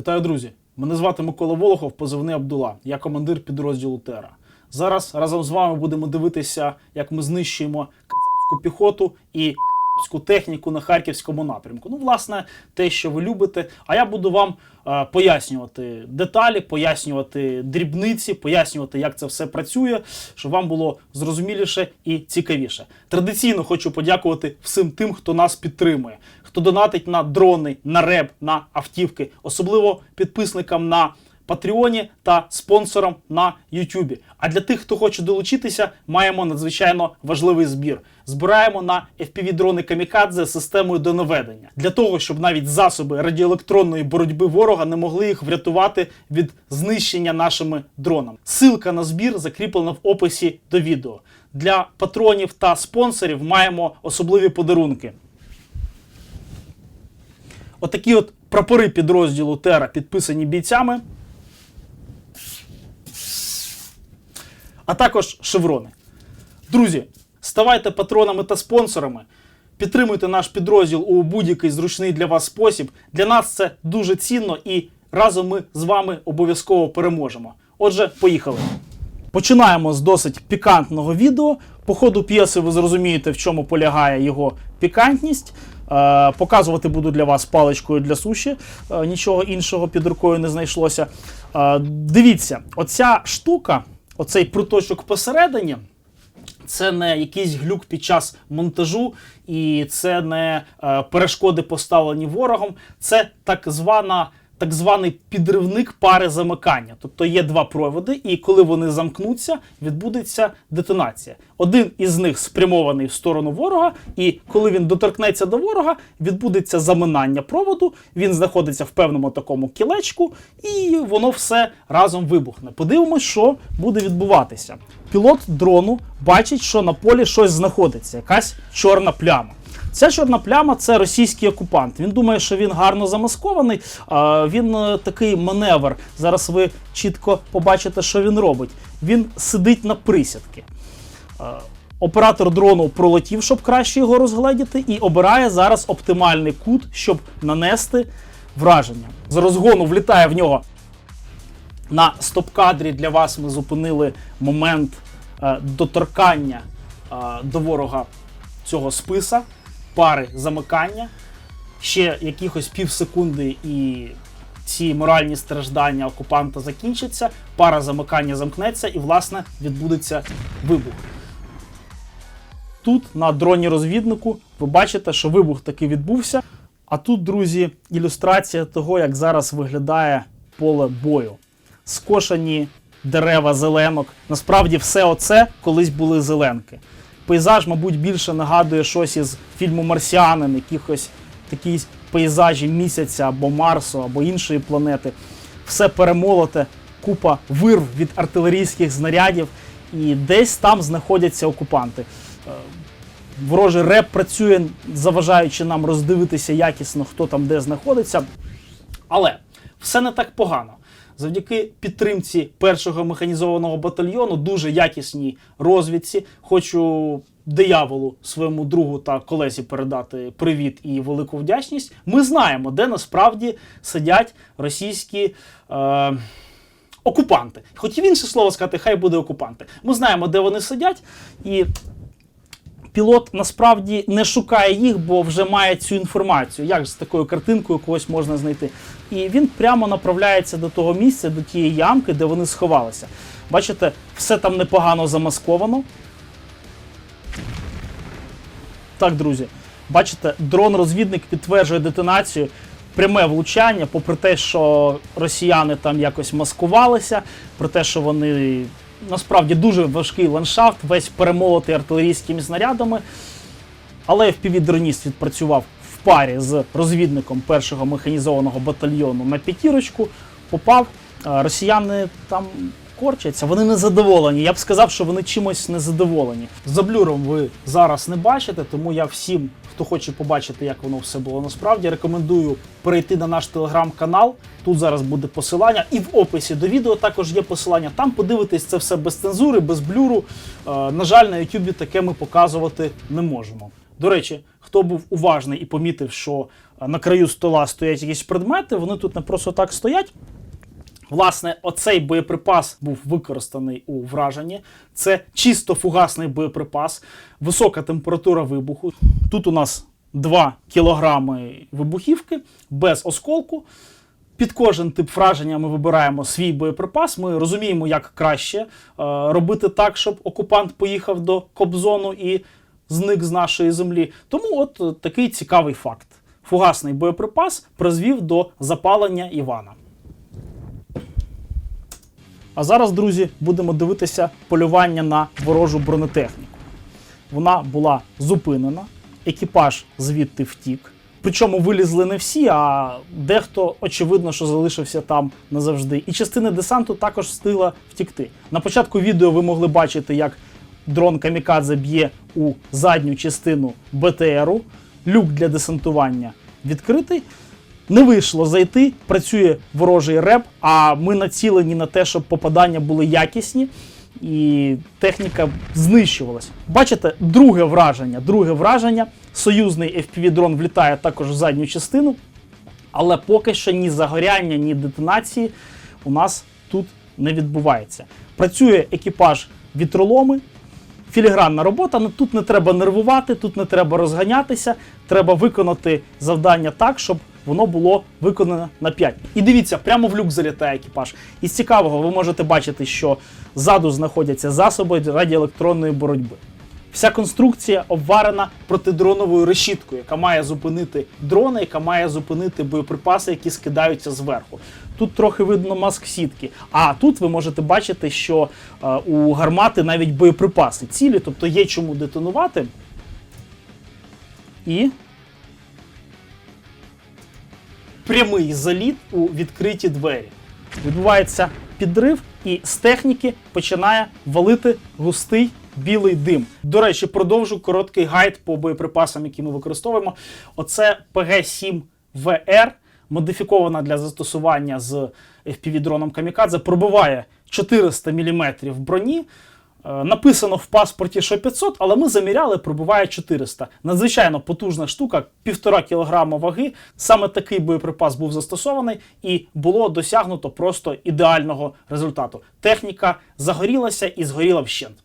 Вітаю, друзі! Мене звати Микола Волохов, позивний Абдула. Я командир підрозділу Тера. Зараз разом з вами будемо дивитися, як ми знищуємо кацапську піхоту і кацапську техніку на харківському напрямку. Ну, власне, те, що ви любите. А я буду вам е, пояснювати деталі, пояснювати дрібниці, пояснювати, як це все працює, щоб вам було зрозуміліше і цікавіше. Традиційно хочу подякувати всім тим, хто нас підтримує, хто донатить на дрони, на реб, на автівки, особливо підписникам на Патреоні та спонсорам на Ютубі. А для тих, хто хоче долучитися, маємо надзвичайно важливий збір. Збираємо на FPV-дрони Камікадзе з системою донаведення для того, щоб навіть засоби радіоелектронної боротьби ворога не могли їх врятувати від знищення нашими дронами. Силка на збір закріплена в описі до відео. Для патронів та спонсорів маємо особливі подарунки. Отакі от прапори підрозділу Тера підписані бійцями. а також шеврони. Друзі, ставайте патронами та спонсорами. Підтримуйте наш підрозділ у будь-який зручний для вас спосіб. Для нас це дуже цінно і разом ми з вами обов'язково переможемо. Отже, поїхали. Починаємо з досить пікантного відео. По ходу п'єси ви зрозумієте, в чому полягає його пікантність. Е, показувати буду для вас паличкою для суші. Е, нічого іншого під рукою не знайшлося. Е, дивіться, оця штука, оцей пруточок посередині. Це не якийсь глюк під час монтажу, і це не перешкоди, поставлені ворогом. Це так звана. Так званий підривник пари замикання. Тобто є два проводи, і коли вони замкнуться, відбудеться детонація. Один із них спрямований в сторону ворога, і коли він доторкнеться до ворога, відбудеться заминання проводу. Він знаходиться в певному такому кілечку, і воно все разом вибухне. Подивимось, що буде відбуватися. Пілот дрону бачить, що на полі щось знаходиться, якась чорна пляма. Ця чорна пляма це російський окупант. Він думає, що він гарно замаскований. Він е, такий маневр. Зараз ви чітко побачите, що він робить. Він сидить на присядки. Е, Оператор дрону пролетів, щоб краще його розгледіти, і обирає зараз оптимальний кут, щоб нанести враження. З розгону влітає в нього. На стоп-кадрі для вас ми зупинили момент е, доторкання до ворога цього списа, пари замикання. Ще якихось пів секунди і ці моральні страждання окупанта закінчаться, пара замикання замкнеться і, власне, відбудеться вибух. Тут на дроні розвіднику ви бачите, що вибух таки відбувся. А тут, друзі, ілюстрація того, як зараз виглядає поле бою. Скошені дерева зеленок. Насправді, все оце колись були зеленки. Пейзаж, мабуть, більше нагадує щось із фільму Марсіанин, якихось такі пейзажі місяця або Марсу, або іншої планети. Все перемолоте, купа вирв від артилерійських знарядів, і десь там знаходяться окупанти. Е, Ворожий реп працює, заважаючи нам роздивитися якісно, хто там де знаходиться. Але все не так погано. Завдяки підтримці першого механізованого батальйону, дуже якісній розвідці. Хочу дияволу своєму другу та колесі передати привіт і велику вдячність. Ми знаємо, де насправді сидять російські. Е- Окупанти, хотів інше слово сказати, хай буде окупанти. Ми знаємо, де вони сидять, і пілот насправді не шукає їх, бо вже має цю інформацію, як з такою картинкою когось можна знайти. І він прямо направляється до того місця, до тієї ямки, де вони сховалися. Бачите, все там непогано замасковано. Так, друзі, бачите, дрон-розвідник підтверджує детонацію. Пряме влучання, попри те, що росіяни там якось маскувалися, про те, що вони насправді дуже важкий ландшафт, весь перемолотий артилерійськими снарядами. Але FPV-дроніст відпрацював в парі з розвідником першого механізованого батальйону на п'ятірочку, попав. Росіяни там корчаться, вони незадоволені. Я б сказав, що вони чимось незадоволені. За блюром ви зараз не бачите, тому я всім, хто хоче побачити, як воно все було насправді, рекомендую перейти на наш телеграм-канал. Тут зараз буде посилання, і в описі до відео також є посилання. Там подивитись це все без цензури, без блюру. Е, на жаль, на Ютубі таке ми показувати не можемо. До речі, хто був уважний і помітив, що на краю стола стоять якісь предмети, вони тут не просто так стоять. Власне, оцей боєприпас був використаний у враженні. Це чисто фугасний боєприпас, висока температура вибуху. Тут у нас 2 кілограми вибухівки без осколку. Під кожен тип враження ми вибираємо свій боєприпас. Ми розуміємо, як краще е, робити так, щоб окупант поїхав до Кобзону і зник з нашої землі. Тому от такий цікавий факт. Фугасний боєприпас призвів до запалення Івана. А зараз, друзі, будемо дивитися полювання на ворожу бронетехніку. Вона була зупинена, екіпаж звідти втік. Причому вилізли не всі, а дехто, очевидно, що залишився там назавжди. І частина десанту також встигла втікти. На початку відео ви могли бачити, як дрон Камікадзе б'є у задню частину БТРу. Люк для десантування відкритий. Не вийшло зайти, працює ворожий реп, а ми націлені на те, щоб попадання були якісні, і техніка знищувалась. Бачите, друге враження. Друге враження. Союзний FPV-дрон влітає також в задню частину, але поки що ні загоряння, ні детонації у нас тут не відбувається. Працює екіпаж вітроломи, філігранна робота, тут не треба нервувати, тут не треба розганятися. Треба виконати завдання так, щоб воно було виконано на 5. І дивіться, прямо в люк залітає екіпаж. Із цікавого, ви можете бачити, що ззаду знаходяться засоби радіоелектронної боротьби. Вся конструкція обварена протидроновою решіткою, яка має зупинити дрони, яка має зупинити боєприпаси, які скидаються зверху. Тут трохи видно маск сітки. А тут ви можете бачити, що е, у гармати навіть боєприпаси цілі, тобто є чому детонувати. І прямий заліт у відкриті двері. Відбувається підрив, і з техніки починає валити густий білий дим. До речі, продовжу короткий гайд по боєприпасам, які ми використовуємо. Оце ПГ-7ВР, модифікована для застосування з FPV-дроном Камікадзе, пробиває 400 мм броні. Е, Написано в паспорті, що 500, але ми заміряли, пробиває 400. Надзвичайно потужна штука, півтора кілограма ваги. Саме такий боєприпас був застосований, і було досягнуто просто ідеального результату. Техніка загорілася і згоріла вщент.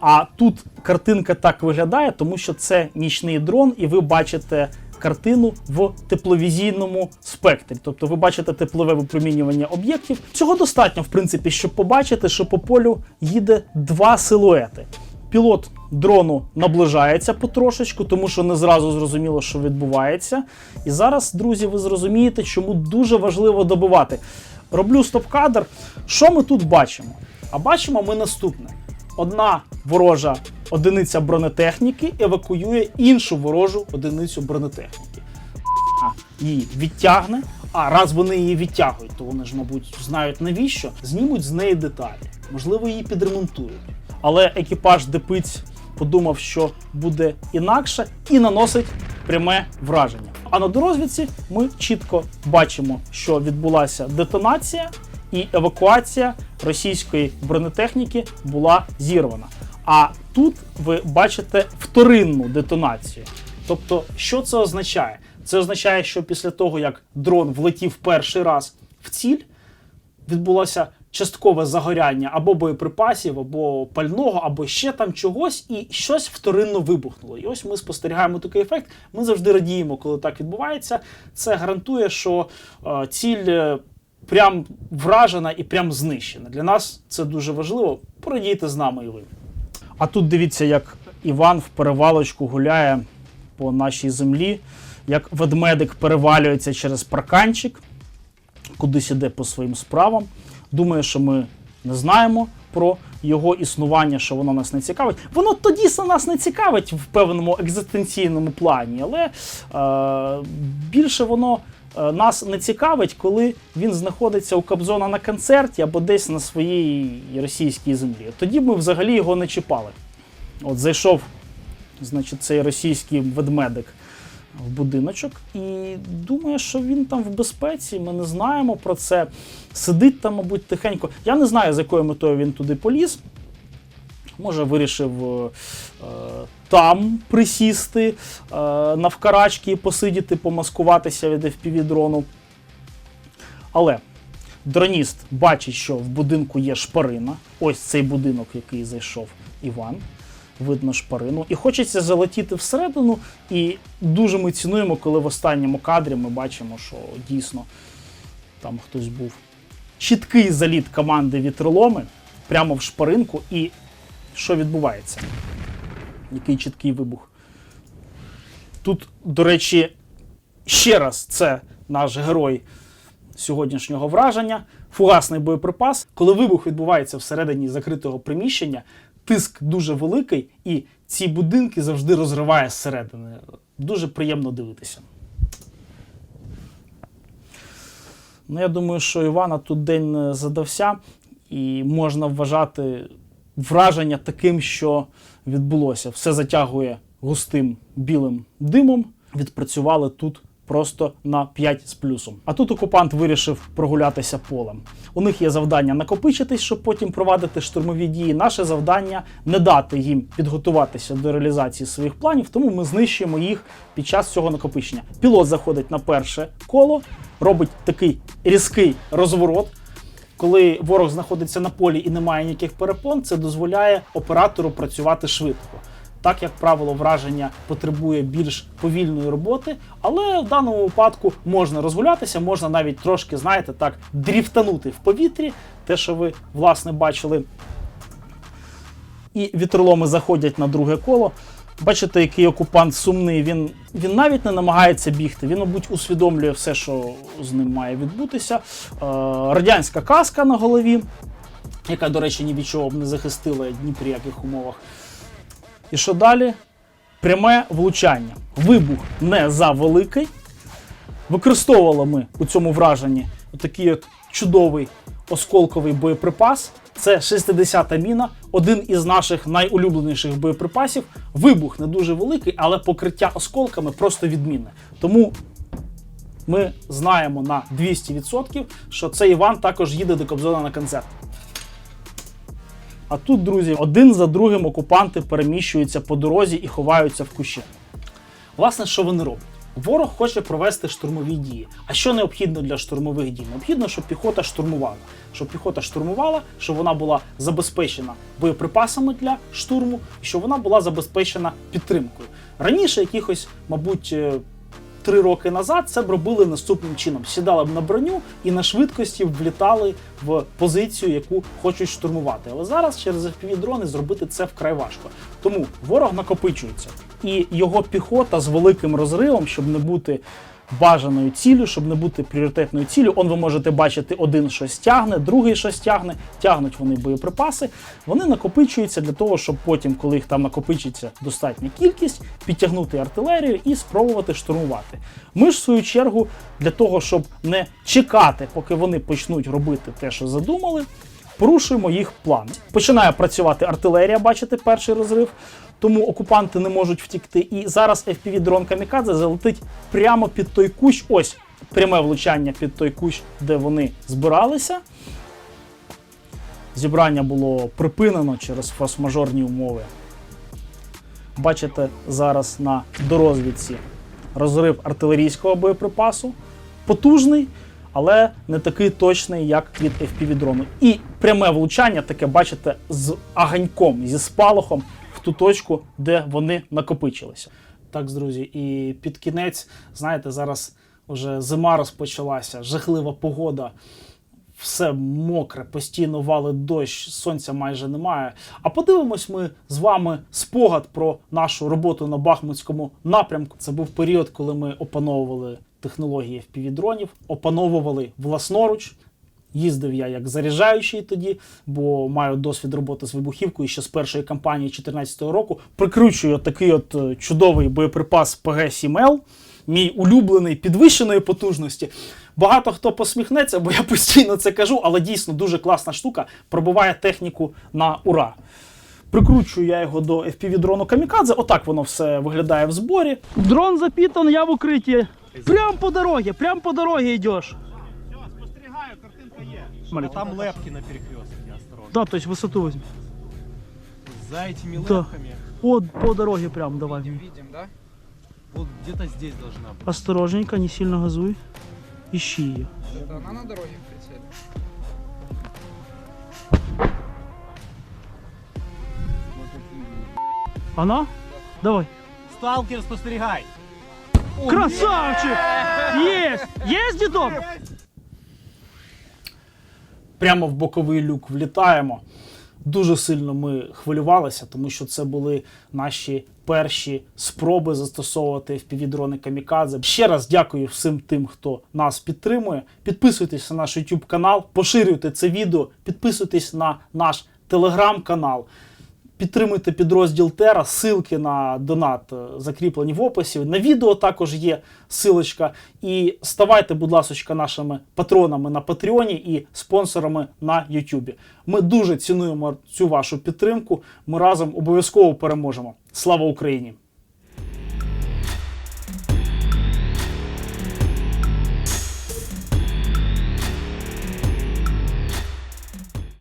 А тут картинка так виглядає, тому що це нічний дрон, і ви бачите картину в тепловізійному спектрі. Тобто ви бачите теплове випромінювання об'єктів. Цього достатньо, в принципі, щоб побачити, що по полю їде два силуети. Пілот дрону наближається потрошечку, тому що не зразу зрозуміло, що відбувається. І зараз, друзі, ви зрозумієте, чому дуже важливо добивати. Роблю стоп-кадр. Що ми тут бачимо? А бачимо ми наступне: одна ворожа одиниця бронетехніки евакуює іншу ворожу одиницю бронетехніки. Її відтягне. А раз вони її відтягують, то вони ж, мабуть, знають навіщо, знімуть з неї деталі. Можливо, її підремонтують. Але екіпаж Депиць подумав, що буде інакше, і наносить пряме враження. А на дорозвідці ми чітко бачимо, що відбулася детонація, і евакуація російської бронетехніки була зірвана. А тут ви бачите вторинну детонацію. Тобто, що це означає? Це означає, що після того, як дрон влетів перший раз в ціль, відбулося часткове загоряння або боєприпасів, або пального, або ще там чогось, і щось вторинно вибухнуло. І ось ми спостерігаємо такий ефект. Ми завжди радіємо, коли так відбувається. Це гарантує, що е, ціль. Прям вражена і прям знищена. Для нас це дуже важливо. Порадійте з нами і ви. А тут дивіться, як Іван в перевалочку гуляє по нашій землі, як ведмедик перевалюється через парканчик, кудись іде по своїм справам. Думає, що ми не знаємо про його існування, що воно нас не цікавить. Воно тоді нас не цікавить в певному екзистенційному плані, але е, більше воно нас не цікавить, коли він знаходиться у Кобзона на концерті або десь на своїй російській землі. Тоді ми взагалі його не чіпали. От зайшов, значить, цей російський ведмедик в будиночок і думає, що він там в безпеці. Ми не знаємо про це. Сидить там, мабуть, тихенько. Я не знаю, з якою метою він туди поліз. Може, вирішив е, е, там присісти е, навкарачки посидіти, помаскуватися від FPV-дрону. Але дроніст бачить, що в будинку є шпарина. Ось цей будинок, який зайшов Іван. Видно шпарину. І хочеться залетіти всередину. І дуже ми цінуємо, коли в останньому кадрі ми бачимо, що дійсно там хтось був. Чіткий заліт команди вітроломи прямо в шпаринку. І що відбувається? Який чіткий вибух. Тут, до речі, ще раз це наш герой сьогоднішнього враження. Фугасний боєприпас. Коли вибух відбувається всередині закритого приміщення, тиск дуже великий, і ці будинки завжди розриває зсередини. Дуже приємно дивитися. Ну, я думаю, що Івана тут день не задався, і можна вважати враження таким, що відбулося. Все затягує густим білим димом. Відпрацювали тут просто на 5 з плюсом. А тут окупант вирішив прогулятися полем. У них є завдання накопичитись, щоб потім провадити штурмові дії. Наше завдання не дати їм підготуватися до реалізації своїх планів, тому ми знищуємо їх під час цього накопичення. Пілот заходить на перше коло, робить такий різкий розворот. Коли ворог знаходиться на полі і немає ніяких перепон, це дозволяє оператору працювати швидко. Так, як правило, враження потребує більш повільної роботи, але в даному випадку можна розгулятися, можна навіть трошки, знаєте, так, дріфтанути в повітрі, те, що ви власне бачили. І вітроломи заходять на друге коло. Бачите, який окупант сумний. Він, він навіть не намагається бігти. Він, мабуть, усвідомлює все, що з ним має відбутися. Е, радянська каска на голові, яка, до речі, ні від чого б не захистила ні при яких умовах. І що далі? Пряме влучання. Вибух не завеликий. Використовували ми у цьому враженні такий от чудовий осколковий боєприпас. Це 60-та міна, один із наших найулюбленіших боєприпасів. Вибух не дуже великий, але покриття осколками просто відмінне. Тому ми знаємо на 200%, що цей Іван також їде до Кобзона на концерт. А тут, друзі, один за другим окупанти переміщуються по дорозі і ховаються в кущі. Власне, що вони роблять? Ворог хоче провести штурмові дії. А що необхідно для штурмових дій? Необхідно, щоб піхота штурмувала. Щоб піхота штурмувала, щоб вона була забезпечена боєприпасами для штурму, і щоб вона була забезпечена підтримкою. Раніше, якихось, мабуть, е, три роки назад це б робили наступним чином: сідали б на броню і на швидкості влітали в позицію, яку хочуть штурмувати. Але зараз через fpv дрони зробити це вкрай важко. Тому ворог накопичується, і його піхота з великим розривом, щоб не бути. Бажаною ціллю, щоб не бути пріоритетною ціллю. Он ви можете бачити, один щось тягне, другий щось тягне, тягнуть вони боєприпаси. Вони накопичуються для того, щоб потім, коли їх там накопичиться достатня кількість, підтягнути артилерію і спробувати штурмувати. Ми ж в свою чергу для того, щоб не чекати, поки вони почнуть робити те, що задумали, порушуємо їх план. Починає працювати артилерія, бачите, перший розрив. Тому окупанти не можуть втікти. І зараз fpv дрон Камікадзе залетить прямо під той кущ. Ось пряме влучання під той кущ, де вони збиралися. Зібрання було припинено через форс-мажорні умови. Бачите зараз на дорозвідці розрив артилерійського боєприпасу. Потужний, але не такий точний, як від fpv дрону. І пряме влучання таке, бачите, з аганьком, зі спалахом ту точку, де вони накопичилися. Так, друзі, і під кінець, знаєте, зараз вже зима розпочалася, жахлива погода. Все мокре, постійно валить дощ, сонця майже немає. А подивимось ми з вами спогад про нашу роботу на Бахмутському напрямку. Це був період, коли ми опановували технології FPV-дронів, опановували власноруч. Їздив я як заряджаючий тоді, бо маю досвід роботи з вибухівкою ще з першої кампанії 2014 року. Прикручую такий от е, чудовий боєприпас ПГ-7Л, мій улюблений підвищеної потужності. Багато хто посміхнеться, бо я постійно це кажу, але дійсно дуже класна штука, пробиває техніку на ура. Прикручую я його до FPV-дрону Камікадзе. Отак воно все виглядає в зборі. Дрон запітан, я в укритті. Прям по дорозі, прям по дорозі йдеш. Спостерігаю, картинка є. Смотри. Там лепки на перекрестке, осторожно. Да, тобто висоту візьми. За этими Да. лапками От по дороге прям давай. видим, видим, да? Вот где-то здесь должна быть. Осторожненько, не сильно газуй. Ищи ее. Это она на дороге в прицеле? Она? Давай. Сталкер, спостерегай! Красавчик! Есть! Есть, дідок? Прямо в боковий люк влітаємо. Дуже сильно ми хвилювалися, тому що це були наші перші спроби застосовувати FPV-дрони Камікадзе. Ще раз дякую всім тим, хто нас підтримує. Підписуйтесь на наш YouTube канал, поширюйте це відео, підписуйтесь на наш телеграм-канал. Підтримуйте підрозділ Тера, ссылки на донат е, закріплені в описі. На відео також є силочка. І ставайте, будь ласка, нашими патронами на Патреоні і спонсорами на Ютубі. Ми дуже цінуємо цю вашу підтримку. Ми разом обов'язково переможемо. Слава Україні!